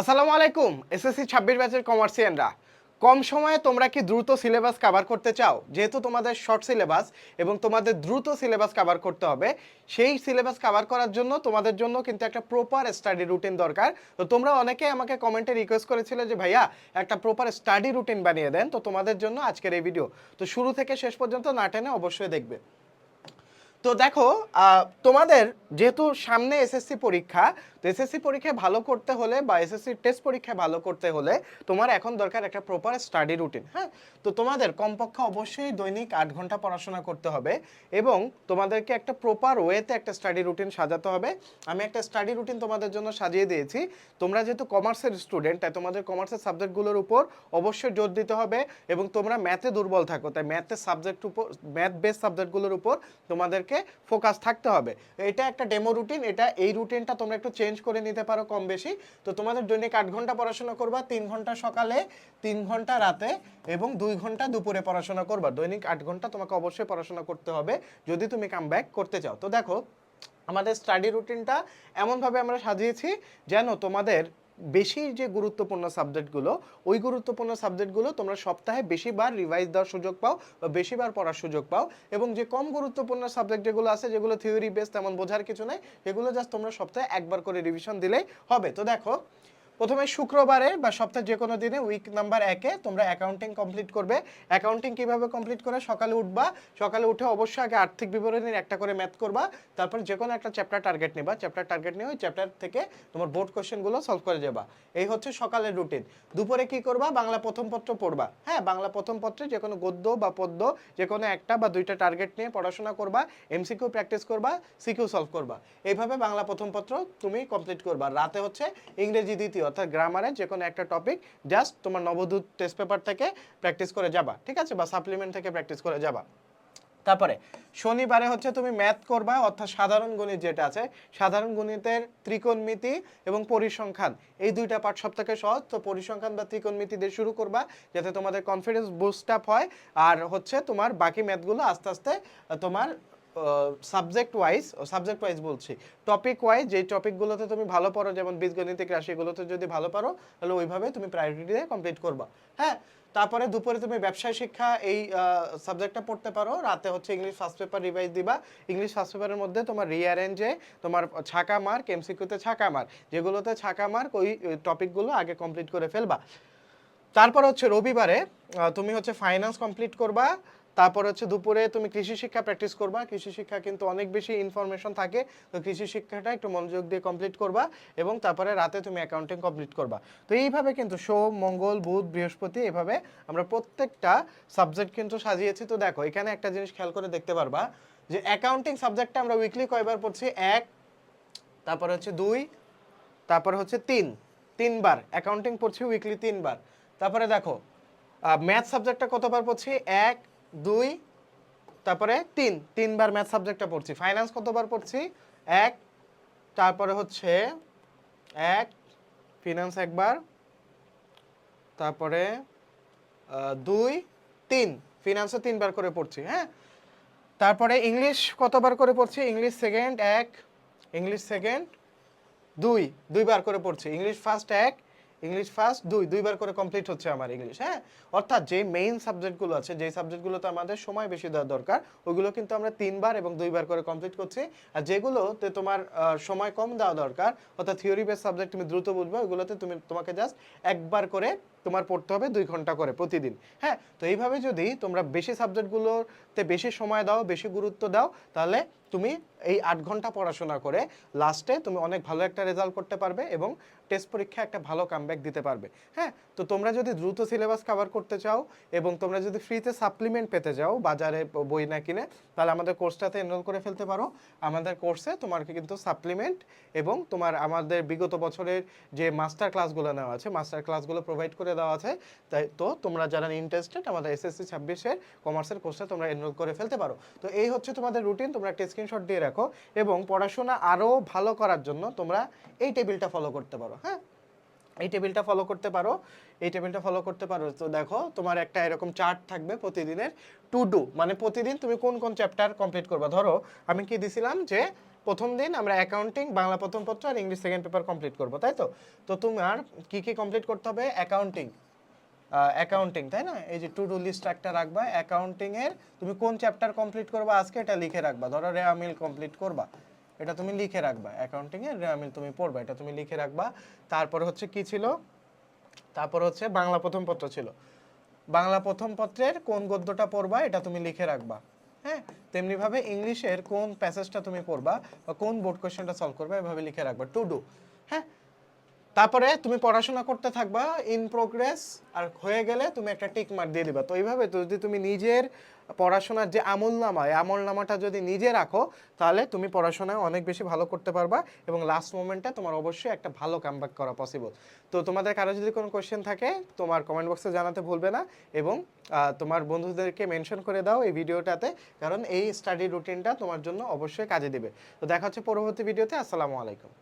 আসসালামু আলাইকুম, এসএসসি ছাব্বিশ ব্যাচের কমার্সিয়ানরা কম সময়ে তোমরা কি দ্রুত সিলেবাস কভার করতে চাও? যেহেতু তোমাদের শর্ট সিলেবাস এবং তোমাদের দ্রুত সিলেবাস কভার করতে হবে, সেই সিলেবাস কভার করার জন্য তোমাদের জন্য কিন্তু একটা প্রপার স্টাডি রুটিন দরকার। তো তোমরা অনেকে আমাকে কমেন্টে রিকোয়েস্ট করেছিলে যে, ভাইয়া, একটা প্রপার স্টাডি রুটিন বানিয়ে দেন। তো তোমাদের জন্য আজকের এই ভিডিও তো শুরু থেকে শেষ পর্যন্ত না টেনে অবশ্যই দেখবে। তো দেখো তোমাদের যেহেতু সামনে এসএসসি পরীক্ষা তো এসএসসি পরীক্ষায় ভালো করতে হলে বা এসএসসি টেস্ট পরীক্ষায় ভালো করতে হলে তোমার এখন দরকার একটা প্রপার স্টাডি রুটিন হ্যাঁ? তো তোমাদের কমপক্ষে অবশ্যই দৈনিক আট ঘণ্টা পড়াশোনা করতে হবে এবং তোমাদেরকে একটা প্রপার ওয়েতে একটা স্টাডি রুটিন সাজাতে হবে। আমি একটা স্টাডি রুটিন তোমাদের জন্য সাজিয়ে দিয়েছি। তোমরা যেহেতু কমার্সের স্টুডেন্ট তাই তোমাদের কমার্সের সাবজেক্টগুলোর উপর অবশ্যই জোর দিতে হবে এবং তোমরা ম্যাথে দুর্বল থাকো, তাই ম্যাথের সাবজেক্ট উপর ম্যাথ বেস সাবজেক্টগুলোর উপর তোমাদেরকে ফোকাস থাকতে হবে। এটা একটা ডেমো রুটিন এটা এই রুটিনটা তোমরা একটু চেঞ্জ করে নিতে পারো কম বেশি। তো তোমাদের দৈনিক আট ঘণ্টা পড়াশোনা করবা, তিন ঘণ্টা সকালে, তিন ঘণ্টা রাতে এবং দুই ঘণ্টা দুপুরে পড়াশোনা করবা। দৈনিক আট ঘণ্টা তোমাকে অবশ্যই পড়াশোনা করতে হবে যদি তুমি কাম ব্যাক করতে চাও। তো দেখো, আমাদের স্টাডি রুটিনটা এমনভাবে আমরা সাজিয়েছি যেন তোমাদের বেশি যে গুরুত্বপূর্ণ সাবজেক্টগুলো, ওই গুরুত্বপূর্ণ সাবজেক্টগুলো তোমরা সপ্তাহে বেশিবার রিভাইজ দেওয়ার সুযোগ পাও বা বেশিবার পড়ার সুযোগ পাও এবং যে কম গুরুত্বপূর্ণ সাবজেক্ট যেগুলো আছে, যেগুলো থিওরি বেস তেমন বোঝার কিছু নাই, সেগুলো জাস্ট তোমরা সপ্তাহে একবার করে রিভিশন দিলেই হবে। তো দেখো প্রথমে শুক্রবারে বা সপ্তাহে যে কোনো দিনে উইক নাম্বার একে তোমরা অ্যাকাউন্টিং কমপ্লিট করবে। অ্যাকাউন্টিং কীভাবে কমপ্লিট করে? সকালে উঠবা। সকালে উঠে অবশ্যই আগে আর্থিক বিবরণীর একটা করে ম্যাথ করবা। তারপর যে কোনো একটা চ্যাপ্টার টার্গেট নেবা। চ্যাপ্টার টার্গেট নিয়ে ওই চ্যাপ্টার থেকে তোমার বোর্ড কোশ্চেনগুলো সলভ করে যাবা। এই হচ্ছে সকালের রুটিন দুপুরে কি করবা? বাংলা প্রথম পত্র পড়বা। হ্যাঁ বাংলা প্রথম পত্রে যে কোনো গদ্য বা পদ্য যে কোনো একটা বা দুইটা টার্গেট নিয়ে পড়াশোনা করবা এমসিকিউ প্র্যাকটিস করবা সিকিউ সলভ করবা। এইভাবে বাংলা প্রথম পত্র তুমি কমপ্লিট করবা। রাতে হচ্ছে ইংরেজি দ্বিতীয়। অর্থাৎ গ্রামারের যে কোনো একটা টপিক জাস্ট তোমার নবদূত টেস্ট পেপার থেকে প্র্যাকটিস করে যাবা, ঠিক আছে? বা সাপ্লিমেন্ট থেকে প্র্যাকটিস করে যাবা। তারপরে, শনিবারে হচ্ছে তুমি ম্যাথ করবা, অর্থাৎ সাধারণ গণিত যেটা আছে, সাধারণ গণিতের ত্রিকোণমিতি এবং পরিসংখ্যান। এই দুইটা পাঠ সব থেকে সহজ, তো পরিসংখ্যান বা ত্রিকোণমিতি দিয়ে শুরু করবা, যাতে তোমাদের কনফিডেন্স বুস্ট আপ হয়, আর হচ্ছে তোমার বাকি ম্যাথগুলো আস্তে আস্তে তোমার সাবজেক্ট ওয়াইজ সাবজেক্ট ওয়াইজ বলছি। টপিক ওয়াইজ যেই টপিকগুলোতে তুমি ভালো পারো যেমন বীজগণিতিক রাশিগুলোতে যদি ভালো পারো তাহলে ওইভাবে তুমি প্রায়োরিটি দিয়ে কমপ্লিট করবা। হ্যাঁ? তারপরে দুপুরে তুমি ব্যবসায় শিক্ষা, এই সাবজেক্টটা পড়তে পারো। রাতে হচ্ছে ইংলিশ ফার্স্ট পেপার রিভাইজ দিবা। ইংলিশ ফার্স্ট পেপারের মধ্যে তোমার রিঅ্যারেঞ্জে তোমার ছাকা মার্ক এমসিকিউতে ছাকা মার্ক যেগুলোতে ছাকা মার্ক ওই টপিকগুলো আগে কমপ্লিট করে ফেলবা। তারপর হচ্ছে রবিবারে তুমি হচ্ছে ফাইন্যান্স কমপ্লিট করবা। তারপর হচ্ছে দুপুরে তুমি কৃষি শিক্ষা প্র্যাকটিস করবা। কৃষি শিক্ষা কিন্তু অনেক বেশি ইনফরমেশন থাকে। তো কৃষি শিক্ষাটা একটু মনোযোগ দিয়ে কমপ্লিট করবা এবং তারপরে রাতে তুমি অ্যাকাউন্টিং কমপ্লিট করবা। তো এইভাবে কিন্তু সোম, মঙ্গল, বুধ, বৃহস্পতি এভাবে আমরা প্রত্যেকটা সাবজেক্ট কিন্তু সাজিয়েছি। তো দেখো, এখানে একটা জিনিস খেয়াল করে দেখতে পারবা যে অ্যাকাউন্টিং সাবজেক্টটা আমরা উইকলি কয়বার পড়ছি? এক, তারপরে হচ্ছে দুই, তারপর হচ্ছে তিন, তিনবার। অ্যাকাউন্টিং পড়ছি উইকলি তিনবার। তারপরে দেখো ম্যাথ সাবজেক্টটা কতবার পড়ছি? এক দুই, তারপরে তিন। তিনবার ম্যাথ সাবজেক্টটা পড়ছি। ফাইন্যান্স কতবার পড়ছি? এক, তারপরে হচ্ছে এক ফিনান্স একবার, তারপরে দুই, তিন। ফিনান্সও তিনবার করে পড়ছি হ্যাঁ? তারপরে ইংলিশ কতবার করে পড়ছি? ইংলিশ সেকেন্ড এক। ইংলিশ সেকেন্ড দুই। দুইবার করে পড়ছি। ইংলিশ ফার্স্ট এক। ইংলিশ ফার্স্ট দুই, দুইবার করে কমপ্লিট হচ্ছে আমার ইংলিশ হ্যাঁ? অর্থাৎ যে মেইন সাবজেক্টগুলো আছে যে সাবজেক্টগুলোতে আমাদের সময় বেশি দেওয়া দরকার ওইগুলো কিন্তু আমরা তিনবার এবং দুইবার করে কমপ্লিট করছি। আর যেগুলোতে তোমার সময় কম দেওয়া দরকার, অর্থাৎ থিওরি বেস সাবজেক্ট তুমি দ্রুত বুঝবে, ওগুলোতে তুমি, তোমাকে জাস্ট একবার করে তোমার পড়তে হবে দুই ঘণ্টা করে প্রতিদিন হ্যাঁ? তো এইভাবে যদি তোমরা বেশি সাবজেক্টগুলোতে বেশি সময় দাও, বেশি গুরুত্ব দাও, তাহলে তুমি এই আট ঘণ্টা পড়াশোনা করে লাস্টে তুমি অনেক ভালো একটা রেজাল্ট করতে পারবে এবং টেস্ট পরীক্ষা একটা ভালো কামব্যাক দিতে পারবে। হ্যাঁ তো তোমরা যদি দ্রুত সিলেবাস কভার করতে চাও এবং তোমরা যদি ফ্রিতে সাপ্লিমেন্ট পেতে চাও বাজারে বই না কিনে, তাহলে আমাদের কোর্সটাতে এনরোল করে ফেলতে পারো। আমাদের কোর্সে তোমার কিন্তু সাপ্লিমেন্ট এবং তোমার আমাদের বিগত বছরের যে মাস্টার ক্লাসগুলো নেওয়া আছে মাস্টার ক্লাসগুলো প্রোভাইড করে দেওয়া আছে, তাই তো তোমরা যারা ইন্টারেস্টেড আমাদের এসএসসি ছাব্বিশের কমার্সের কোর্সে তোমরা এনরোল করে ফেলতে পারো। তো এই হচ্ছে তোমাদের রুটিন তোমরা একটা স্ক্রিনশট দিয়ে রাখো এবং পড়াশোনা আরও ভালো করার জন্য তোমরা এই টেবিলটা ফলো করতে পারো হ্যাঁ? এই টেবিলটা ফলো করতে পারো, এই টেবিলটা ফলো করতে পারো। তো দেখো, তোমার একটা এরকম চার্ট থাকবে প্রতিদিনের টু ডু মানে প্রতিদিন তুমি কোন কোন চ্যাপ্টার কমপ্লিট করবা। ধরো, আমি কি দিছিলাম যে প্রথম দিন আমরা অ্যাকাউন্টিং বাংলা প্রথম পত্র আর ইংলিশ সেকেন্ড পেপার কমপ্লিট করব, তাই তো? তো তোমার কি কি কমপ্লিট করতে হবে? অ্যাকাউন্টিং অ্যাকাউন্টিং তাই না? এই যে টু ডু লিস্ট একটা রাখবা অ্যাকাউন্টিংয়ের তুমি কোন চ্যাপ্টার কমপ্লিট করবা, আজকে এটা লিখে রাখবা। ধরো রেয়া মিল কমপ্লিট করবা, এটা তুমি লিখে রাখবা। অ্যাকাউন্টিং এর রেয়া মিল তুমি পড়বা, এটা তুমি লিখে রাখবা। তারপরে হচ্ছে কি ছিল? তারপর হচ্ছে বাংলা প্রথম পত্র ছিল। বাংলা প্রথম পত্রের কোন গদ্যটা পড়বা, এটা তুমি লিখে রাখবা। হ্যাঁ? তেমনিভাবে ইংলিশের কোন প্যাসেজটা তুমি পড়বা, বা কোন বোর্ড কোয়েশ্চেনটা সলভ করবা, এভাবে লিখে রাখবা। টু ডু হ্যাঁ? তারপরে তুমি পড়াশোনা করতে থাকবা ইন প্রোগ্রেস আর হয়ে গেলে তুমি একটা টিক মার দিয়ে দিবা। তো এইভাবে যদি তুমি নিজের পড়াশোনার যে আমল নামা, এই আমল নামাটা যদি নিজে রাখো, তাহলে তুমি পড়াশোনায় অনেক বেশি ভালো করতে পারবা এবং লাস্ট মোমেন্টে তোমার অবশ্যই একটা ভালো কামব্যাক করা পসিবল তো তোমাদের কারও যদি কোনো কোয়েশ্চেন থাকে, তোমার কমেন্ট বক্সে জানাতে ভুলবে না এবং তোমার বন্ধুদেরকে মেনশন করে দাও এই ভিডিওটাতে কারণ এই স্টাডি রুটিনটা তোমার জন্য অবশ্যই কাজে দিবে। তো দেখা হচ্ছে পরবর্তী ভিডিওতে আসসালামু আলাইকুম।